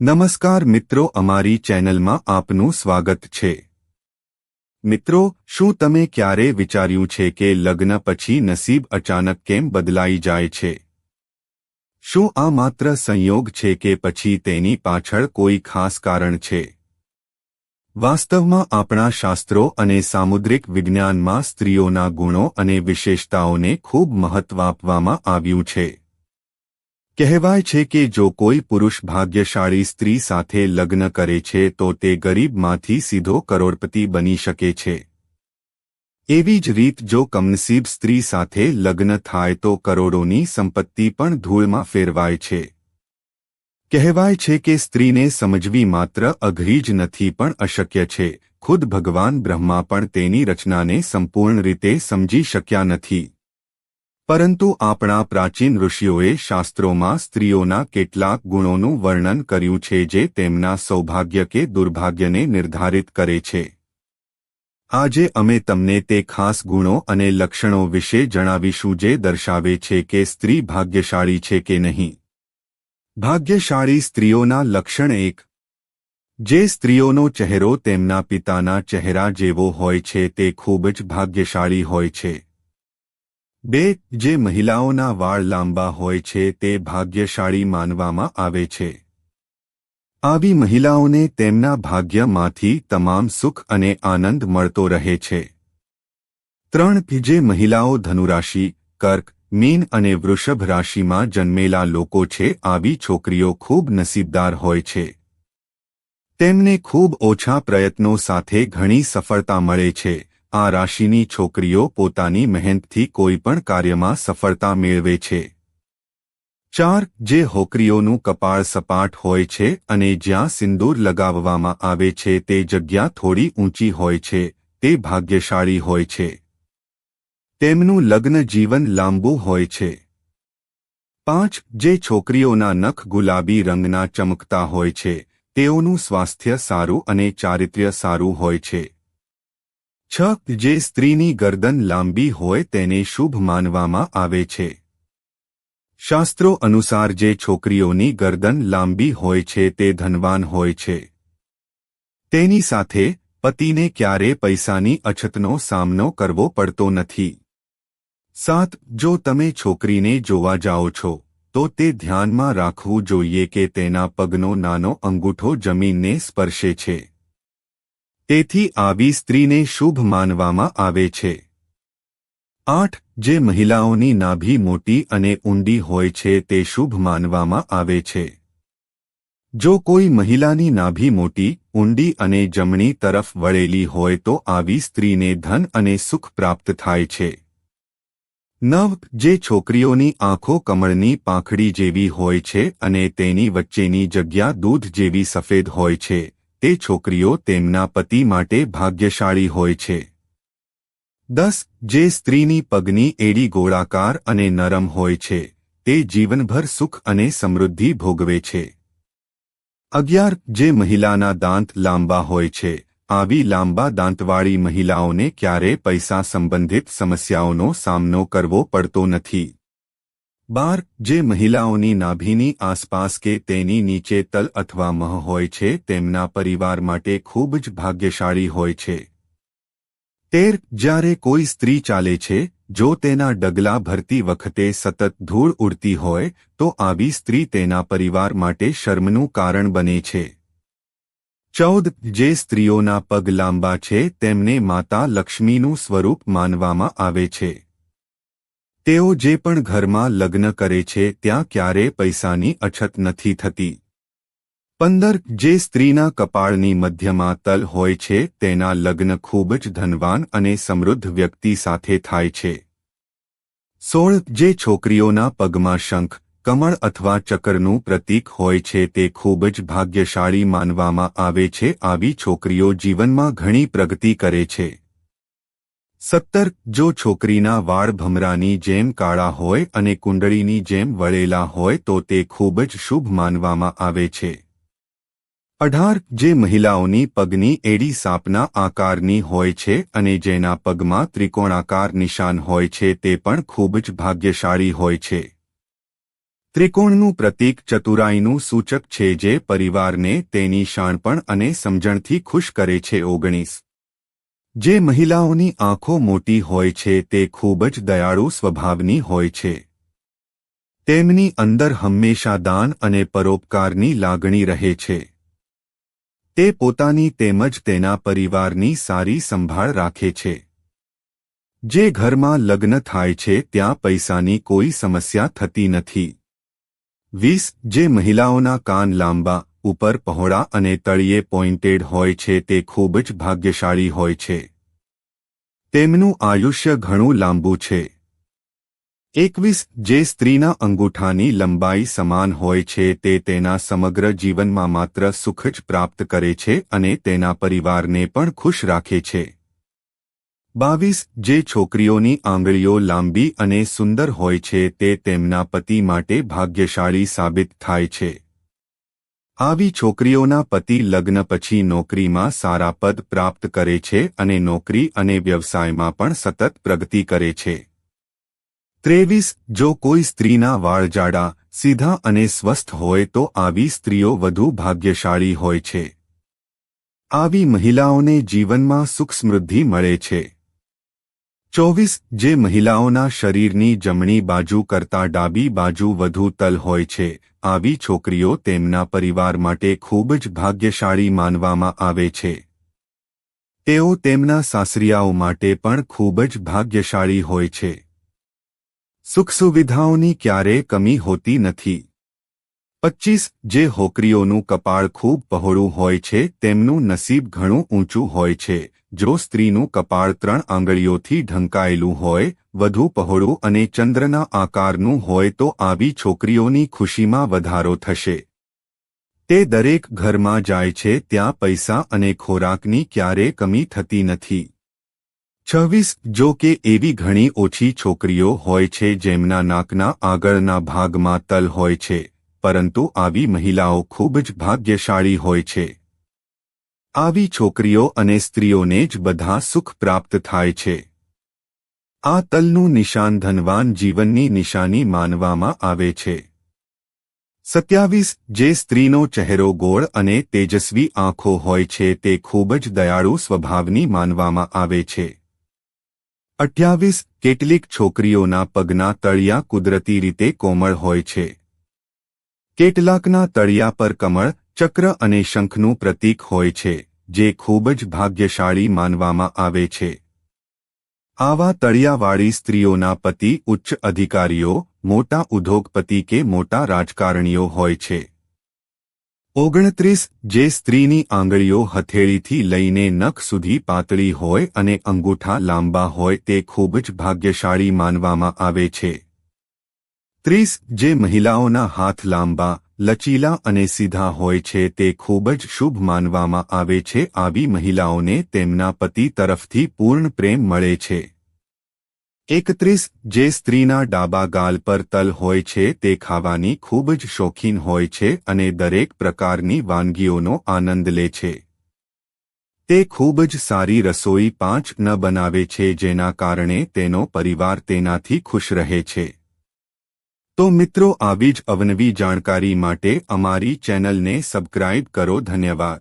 નમસ્કાર મિત્રો, અમારી ચેનલમાં આપનું સ્વાગત છે. મિત્રો, શું તમે ક્યારે વિચાર્યું છે કે લગ્ન પછી નસીબ અચાનક કેમ બદલાઈ જાય છે? શું આ માત્ર સંયોગ છે કે પછી તેની પાછળ કોઈ ખાસ કારણ છે? વાસ્તવમાં આપણા શાસ્ત્રો અને સામુદ્રિક વિજ્ઞાનમાં સ્ત્રીઓના ગુણો અને વિશેષતાઓને ખૂબ મહત્વ આપવામાં આવ્યું છે. કહેવાય છે કે જો કોઈ પુરુષ ભાગ્યશાળી સ્ત્રી સાથે લગ્ન કરે છે તો તે ગરીબમાંથી સીધો કરોડપતિ બની શકે છે. એવી જ રીત જો કમનસીબ સ્ત્રી સાથે લગ્ન થાય તો કરોડોની સંપત્તિ પણ ધૂળમાં ફેરવાય છે. કહેવાય છે કે સ્ત્રીને સમજવી માત્ર અઘરી જ નથી પણ અશક્ય છે. ખુદ ભગવાન બ્રહ્મા પણ તેની રચનાને સંપૂર્ણ રીતે સમજી શક્યા નથી. પરંતુ આપણા પ્રાચીન ઋષિઓએ શાસ્ત્રોમાં સ્ત્રીઓના કેટલાક ગુણોનું વર્ણન કર્યું છે જે તેમના સૌભાગ્ય કે દુર્ભાગ્યને નિર્ધારિત કરે છે. આજે અમે તમને તે ખાસ ગુણો અને લક્ષણો વિશે જણાવીશું જે દર્શાવે છે કે સ્ત્રી ભાગ્યશાળી છે કે નહીં. ભાગ્યશાળી સ્ત્રીઓના લક્ષણ એક. જે સ્ત્રીઓનો ચહેરો તેમના પિતાના ચહેરા જેવો હોય છે તે ખૂબ જ ભાગ્યશાળી હોય છે. બે, જે મહિલાઓના વાળ લાંબા હોય છે તે ભાગ્યશાળી માનવામાં આવે છે. આવી મહિલાઓને તેમના ભાગ્યમાંથી તમામ સુખ અને આનંદ મળતો રહે છે. ત્રણ જે મહિલાઓ ધનુરાશિ, કર્ક, મીન અને વૃષભ રાશિમાં જન્મેલા લોકો છે, આવી છોકરીઓ ખૂબ નસીબદાર હોય છે. તેમને ખૂબ ઓછા પ્રયત્નો સાથે ઘણી સફળતા મળે છે. આ રાશિની છોકરીઓ પોતાની મહેનતથી કોઈ પણ કાર્યમાં સફળતા મેળવે છે. ચાર, જે હોકરીઓનું કપાળ સપાટ હોય છે અને જ્યાં સિંદૂર લગાવવામાં આવે છે તે જગ્યા થોડી ઊંચી હોય છે, તે ભાગ્યશાળી હોય છે. તેમનું લગ્ન જીવન લાંબુ હોય છે. પાંચ, જે છોકરીઓના નખ ગુલાબી રંગના ચમકતા હોય છે, તેઓનું સ્વાસ્થ્ય સારું અને ચારિત્ર્ય સારું હોય છે. છ જે સ્ત્રીની ગરદન લાંબી હોય તેને શુભ માનવામાં આવે છે. શાસ્ત્રો અનુસાર જે છોકરીઓની ગરદન લાંબી હોય છે તે ધનવાન હોય છે. તેની સાથે, પતિને ક્યારે પૈસાની અછતનો સામનો કરવો પડતો નથી. સાત, જો તમે છોકરીને જોવા જાઓ છો, તો તે ધ્યાનમાં રાખવું જોઈએ કે તેના પગનો નાનો અંગૂઠો જમીનને સ્પર્શે છે. તેથી આવી સ્ત્રીને શુભ માનવામાં આવે છે. આઠ, જે મહિલાઓની નાભી મોટી અને ઊંડી હોય છે તે શુભ માનવામાં આવે છે. જો કોઈ મહિલાની નાભી મોટી, ઊંડી અને જમણી તરફ વળેલી હોય તો આવી સ્ત્રીને ધન અને સુખ પ્રાપ્ત થાય છે. નવ, જે છોકરીઓની આંખો કમળની પાંખડી જેવી હોય છે અને તેની વચ્ચેની જગ્યા દૂધ જેવી સફેદ હોય છે. તે છોકરીઓ તેમના પતિ માટે ભાગ્યશાળી હોય છે. દસ, જે સ્ત્રીની પગની એડી ગોળાકાર અને નરમ હોય છે, તે જીવનભર સુખ અને સમૃદ્ધિ ભોગવે છે. અગિયાર, જે મહિલાના દાંત લાંબા હોય છે, આવી લાંબા દાંતવાળી મહિલાઓને ક્યારે પૈસા સંબંધિત સમસ્યાઓનો સામનો કરવો પડતો નથી. બાર, જે મહિલાઓની નાભીની આસપાસ કે તેની નીચે તલ અથવા મહ હોય છે, તેમના પરિવાર માટે ખૂબ જ ભાગ્યશાળી હોય છે. તેર, જ્યારે કોઈ સ્ત્રી ચાલે છે, જો તેના ડગલા ભરતી વખતે સતત ધૂળ ઉડતી હોય, તો આવી સ્ત્રી તેના પરિવાર માટે શર્મનું કારણ બને છે. ચૌદ, જે સ્ત્રીઓના પગ લાંબા છે, તેમને માતા લક્ષ્મીનું સ્વરૂપ માનવામાં આવે છે. તેઓ જે પણ ઘરમાં લગ્ન કરે છે ત્યાં ક્યારે પૈસાની અછત નથી થતી. પંદર, જે સ્ત્રીના કપાળની મધ્યમાં તલ હોય છે તેના લગ્ન ખૂબ જ ધનવાન અને સમૃદ્ધ વ્યક્તિ સાથે થાય છે. સોળ, જે છોકરીઓના પગમાં શંખ, કમળ અથવા ચક્રનું પ્રતીક હોય છે તે ખૂબ જ ભાગ્યશાળી માનવામાં આવે છે. આવી છોકરીઓ જીવનમાં ઘણી પ્રગતિ કરે છે. સત્તર, જો છોકરીના વાળ ભમરાની જેમ કાળા હોય અને કુંડળીની જેમ વળેલા હોય તો તે ખૂબ જ શુભ માનવામાં આવે છે. અઢાર, જે મહિલાઓની પગની એડી સાપના આકારની હોય છે અને જેના પગમાં ત્રિકોણાકાર નિશાન હોય છે તે પણ ખૂબ જ ભાગ્યશાળી હોય છે. ત્રિકોણનું પ્રતીક ચતુરાઈનું સૂચક છે જે પરિવારને તેની શાણપણ અને સમજણથી ખુશ કરે છે. ઓગણીસ જે મહિલાઓની આંખો મોટી હોય છે તે ખૂબ જ દયાળુ સ્વભાવની હોય છે. તેમની અંદર હંમેશા દાન અને પરોપકારની લાગણી રહે છે. તે પોતાની તેમજ તેના પરિવારની સારી સંભાળ રાખે છે. જે ઘરમાં લગ્ન થાય છે ત્યાં પૈસાની કોઈ સમસ્યા થતી નથી. વીસ, જે મહિલાઓના કાન લાંબા ઉપર પહોળા અને તળિયે પોઇન્ટેડ હોય છે તે ખૂબ જ ભાગ્યશાળી હોય છે. તેમનું આયુષ્ય ઘણું લાંબુ છે. એકવીસ, જે સ્ત્રીના અંગૂઠાની લંબાઈ સમાન હોય છે તે તેના સમગ્ર જીવનમાં માત્ર સુખ જ પ્રાપ્ત કરે છે અને તેના પરિવારને પણ ખુશ રાખે છે. બાવીસ, જે છોકરીઓની આંગળીઓ લાંબી અને સુંદર હોય છે તે તેમના પતિ માટે ભાગ્યશાળી સાબિત થાય છે. આવી છોકરીઓના પતિ લગ્ન પછી નોકરીમાં સારા પદ પ્રાપ્ત કરે છે અને નોકરી અને વ્યવસાયમાં પણ સતત પ્રગતિ કરે છે. ત્રેવીસ, જો કોઈ સ્ત્રીના વાળ જાડા સીધા અને સ્વસ્થ હોય તો આવી સ્ત્રીઓ વધુ ભાગ્યશાળી હોય છે. આવી મહિલાઓને જીવનમાં સુખ સમૃદ્ધિ મળે છે. ચોવીસ, જે મહિલાઓના શરીરની જમણી બાજુ કરતાં ડાબી બાજુ વધુ તલ હોય છે, આવી છોકરીઓ તેમના પરિવાર માટે ખૂબ જ ભાગ્યશાળી માનવામાં આવે છે. તેઓ તેમના સાસરિયાઓ માટે પણ ખૂબ જ ભાગ્યશાળી હોય છે. સુખ સુવિધાઓની ક્યારેય કમી હોતી નથી. પચ્ચીસ, જે હોકરીઓનું કપાળ ખૂબ પહોળું હોય છે, તેમનું નસીબ ઘણું ઊંચું હોય છે જો સ્ત્રીનું કપાળ ત્રણ આંગળીઓથી ઢંકાયેલું હોય, વધુ પહોળું અને ચંદ્રના આકારનું હોય તો આવી છોકરીઓની ખુશીમાં વધારો થશે. તે દરેક ઘરમાં જાય છે, ત્યાં પૈસા અને ખોરાકની ક્યારે કમી થતી નથી. છવ્વીસ, જો કે એવી ઘણી ઓછી છોકરીઓ હોય છે જેમના નાકના આગળના ભાગમાં તલ હોય છે, પરંતુ આવી મહિલાઓ ખૂબ જ ભાગ્યશાળી હોય છે. આવી છોકરીઓ અને સ્ત્રીઓને જ બધા સુખ પ્રાપ્ત થાય છે. આ તલનું નિશાન ધનવાન જીવનની નિશાની માનવામાં આવે છે. સત્યાવીસ, જે સ્ત્રીનો ચહેરો ગોળ અને તેજસ્વી આંખો હોય છે તે ખૂબ જ દયાળુ સ્વભાવની માનવામાં આવે છે. અઠ્યાવીસ, કેટલીક છોકરીઓના પગના તળિયા કુદરતી રીતે કોમળ હોય છે. કેટલાકના તળિયા પર કમળ ચક્ર અને શંખનું પ્રતીક હોય છે, જે ખૂબ જ ભાગ્યશાળી માનવામાં આવે છે. આવા તળિયાવાળી સ્ત્રીઓના પતિ ઉચ્ચ અધિકારીઓ, મોટા ઉદ્યોગપતિ કે મોટા રાજકારણીઓ હોય છે. ઓગણત્રીસ, જે સ્ત્રીની આંગળીઓ હથેળીથી લઈને નખ સુધી પાતળી હોય અને અંગૂઠા લાંબા હોય તે ખૂબ જ ભાગ્યશાળી માનવામાં આવે છે. ત્રીસ, જે મહિલાઓના હાથ લાંબા લચીલા અને સીધા હોય છે તે ખૂબ જ શુભ માનવામાં આવે છે આવી મહિલાઓને તેમના પતિ તરફથી પૂર્ણ પ્રેમ મળે છે. એકત્રીસ, જે સ્ત્રીના ડાબા ગાલ પર તલ હોય છે તે ખાવાની ખૂબ જ શોખીન હોય છે અને દરેક પ્રકારની વાનગીઓનો આનંદ લે છે. તે ખૂબ જ સારી રસોઈ પાંચ ન બનાવે છે જેના કારણે તેનો પરિવાર તેનાથી ખુશ રહે છે. તો મિત્રો આવી જ અવનવી જાણકારી માટે અમારી ચેનલને સબસ્ક્રાઇબ કરો. ધન્યવાદ.